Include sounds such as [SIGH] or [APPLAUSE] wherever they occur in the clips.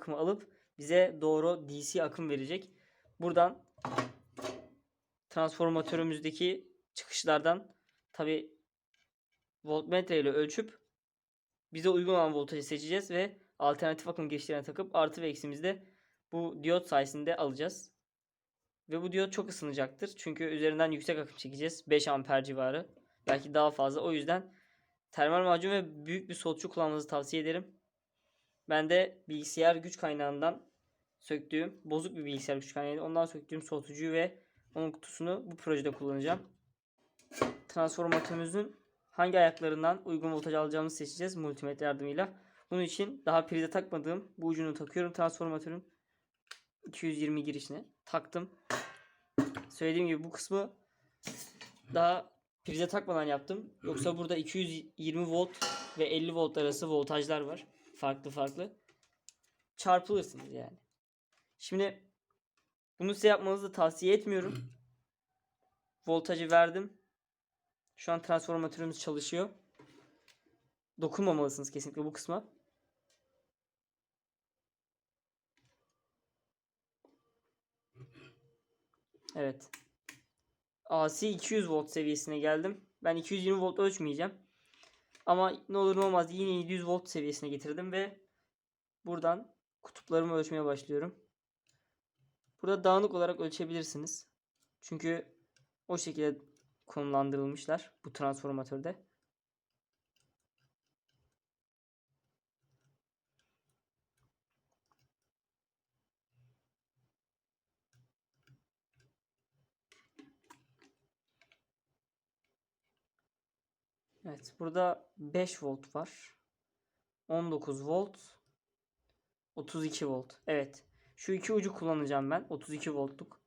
akımı alıp bize doğru DC akım verecek. Buradan transformatörümüzdeki çıkışlardan tabi voltmetre ile ölçüp bize uygun olan voltajı seçeceğiz ve alternatif akım girişlerine takıp artı ve eksimizi de bu diyot sayesinde alacağız. Ve bu diyot çok ısınacaktır. Çünkü üzerinden yüksek akım çekeceğiz. 5 amper civarı. Belki daha fazla. O yüzden termal macun ve büyük bir soğutucu kullanmanızı tavsiye ederim. Ben de bilgisayar güç kaynağından söktüğüm, bozuk bir bilgisayar güç kaynağıydı. Ondan söktüğüm soğutucuyu ve onun kutusunu bu projede kullanacağım. Transformatörümüzün hangi ayaklarından uygun voltaj alacağımızı seçeceğiz multimetre yardımıyla. Bunun için daha prize takmadığım bu ucunu takıyorum transformatörün 220 girişine taktım. Söylediğim gibi bu kısmı daha prize takmadan yaptım. Yoksa burada 220 volt ve 50 volt arası voltajlar var. Farklı farklı. Çarpılırsınız yani. Şimdi bunu size yapmanızı da tavsiye etmiyorum. [CLEARS THROAT] Voltajı verdim. Şu an transformatörümüz çalışıyor. Dokunmamalısınız kesinlikle bu kısma. Evet. AC 200 volt seviyesine geldim. Ben 220 volt ölçmeyeceğim. Ama ne olur ne olmaz yine 700 volt seviyesine getirdim ve buradan kutuplarımı ölçmeye başlıyorum. Burada dağınık olarak ölçebilirsiniz. Çünkü o şekilde konumlandırılmışlar bu transformatörde. Evet, burada 5 volt var. 19 volt. 32 volt. Evet. Şu iki ucu kullanacağım ben. 32 voltluk.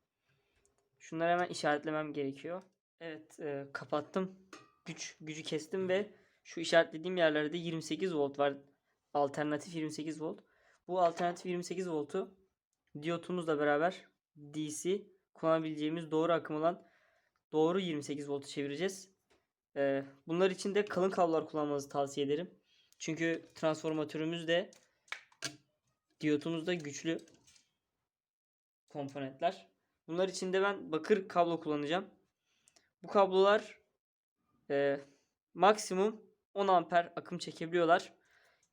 Şunları hemen işaretlemem gerekiyor. Evet, e, kapattım. Güç gücü kestim ve şu işaretlediğim yerlerde 28 volt var. Alternatif 28 volt. Bu alternatif 28 voltu diyotumuzla beraber DC kullanabileceğimiz doğru akım olan doğru 28 voltu çevireceğiz. Ee, bunlar için de kalın kablolar kullanmanızı tavsiye ederim. Çünkü transformatörümüz de diyotumuz da güçlü komponentler. Bunlar için de ben bakır kablo kullanacağım. Bu kablolar e, maksimum 10 amper akım çekebiliyorlar.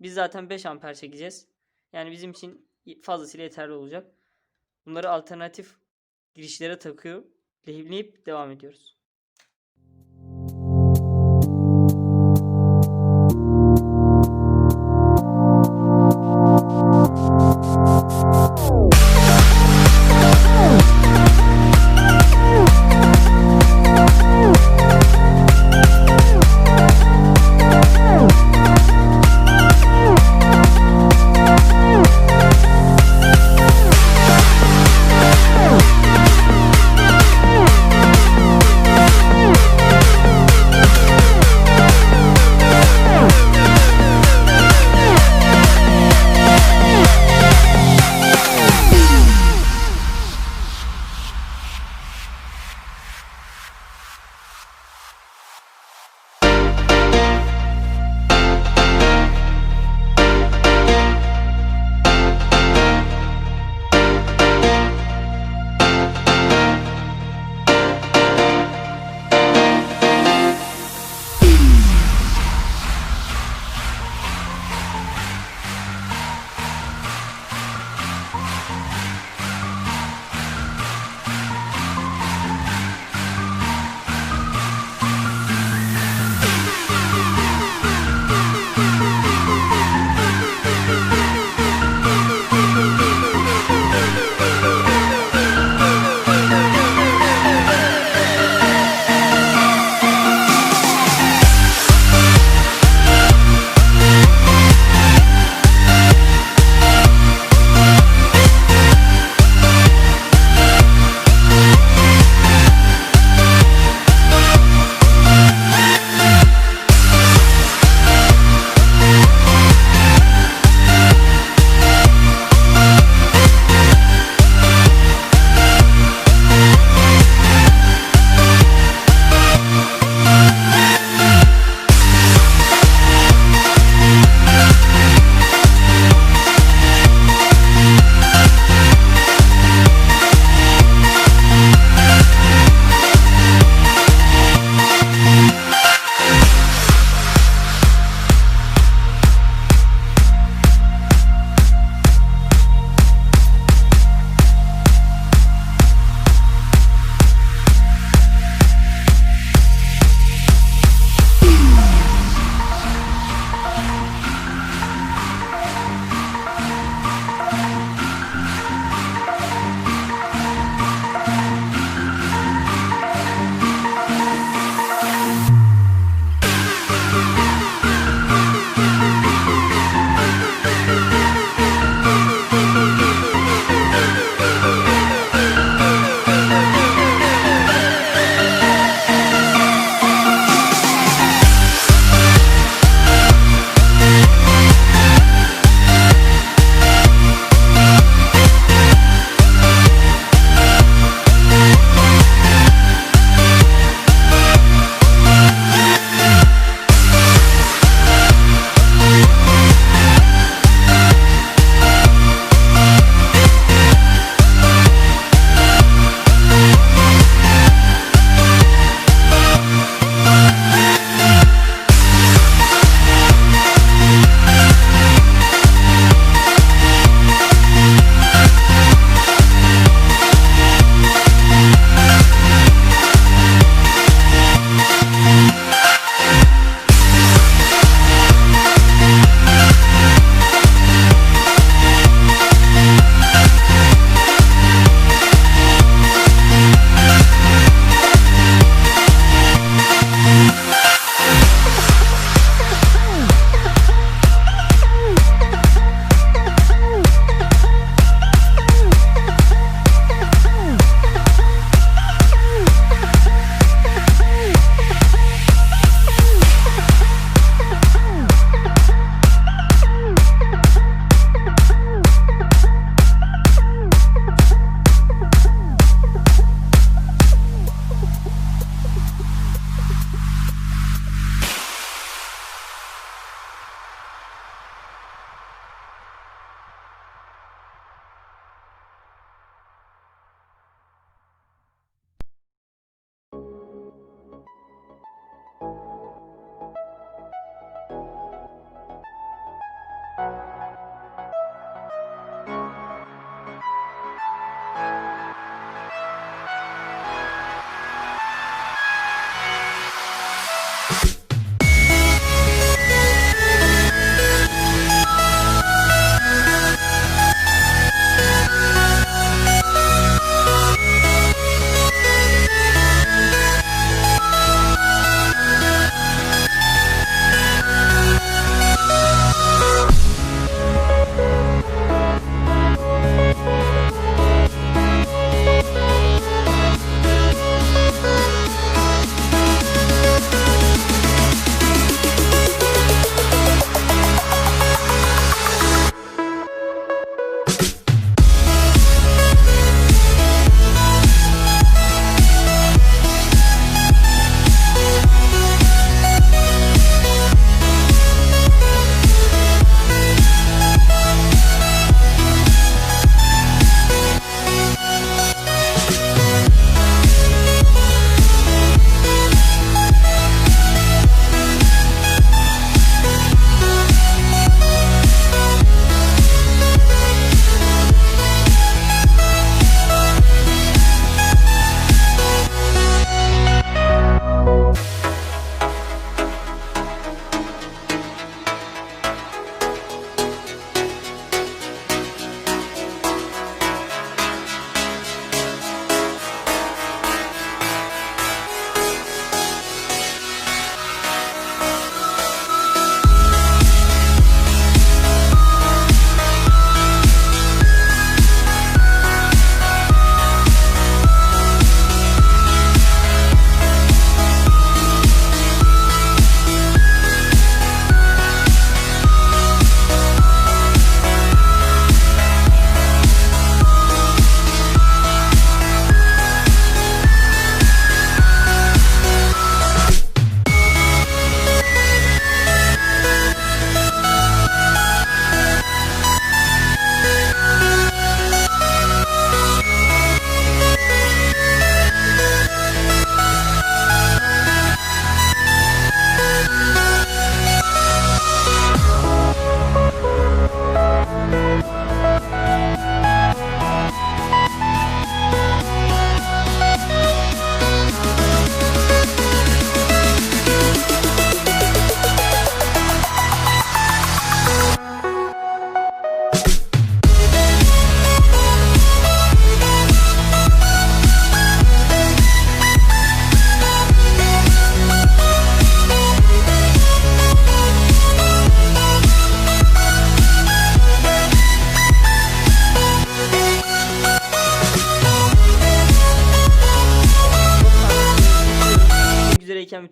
Biz zaten 5 amper çekeceğiz. Yani bizim için fazlasıyla yeterli olacak. Bunları alternatif girişlere takıyor. Lehimleyip devam ediyoruz.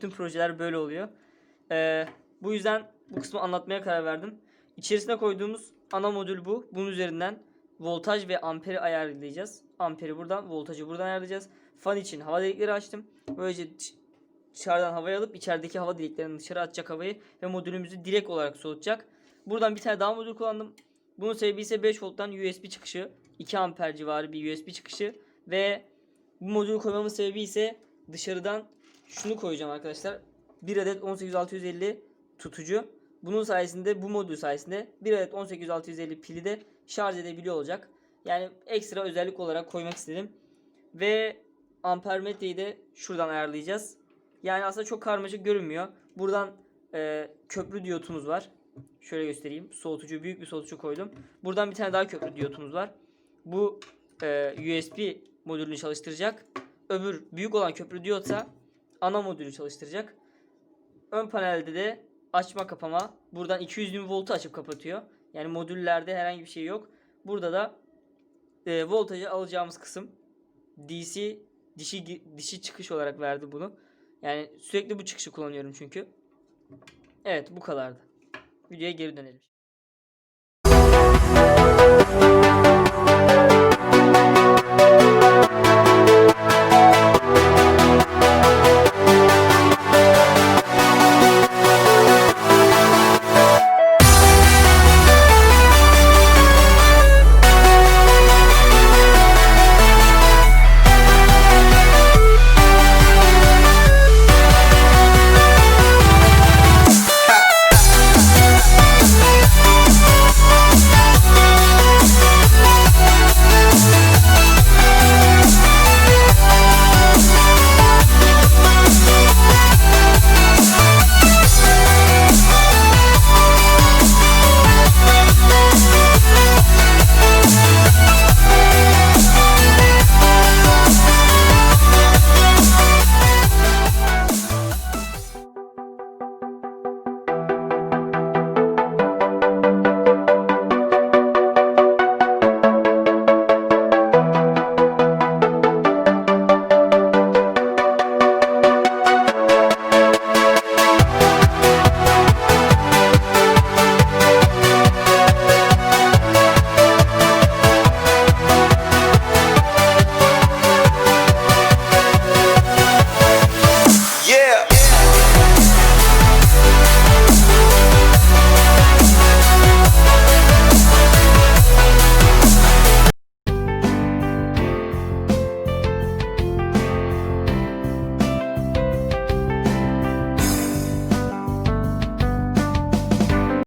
Bütün projeler böyle oluyor. Ee, bu yüzden bu kısmı anlatmaya karar verdim. İçerisine koyduğumuz ana modül bu. Bunun üzerinden voltaj ve amperi ayarlayacağız. Amperi buradan, voltajı buradan ayarlayacağız. Fan için hava delikleri açtım. Böylece dışarıdan havayı alıp içerideki hava deliklerinden dışarı atacak havayı ve modülümüzü direkt olarak soğutacak. Buradan bir tane daha modül kullandım. Bunun sebebi ise 5 volttan USB çıkışı, 2 amper civarı bir USB çıkışı ve bu modülü koymamın sebebi ise dışarıdan şunu koyacağım arkadaşlar. 1 adet 18650 tutucu. Bunun sayesinde bu modül sayesinde 1 adet 18650 pili de şarj edebiliyor olacak. Yani ekstra özellik olarak koymak istedim. Ve ampermetreyi de şuradan ayarlayacağız. Yani aslında çok karmaşık görünmüyor. Buradan e, köprü diyotumuz var. Şöyle göstereyim. Soğutucu büyük bir soğutucu koydum. Buradan bir tane daha köprü diyotumuz var. Bu e, USB modülünü çalıştıracak. Öbür büyük olan köprü diyotsa ana modülü çalıştıracak. Ön panelde de açma kapama. Buradan 220 voltu açıp kapatıyor. Yani modüllerde herhangi bir şey yok. Burada da e, voltajı alacağımız kısım DC dişi dişi çıkış olarak verdi bunu. Yani sürekli bu çıkışı kullanıyorum çünkü. Evet bu kadardı. Videoya geri dönelim.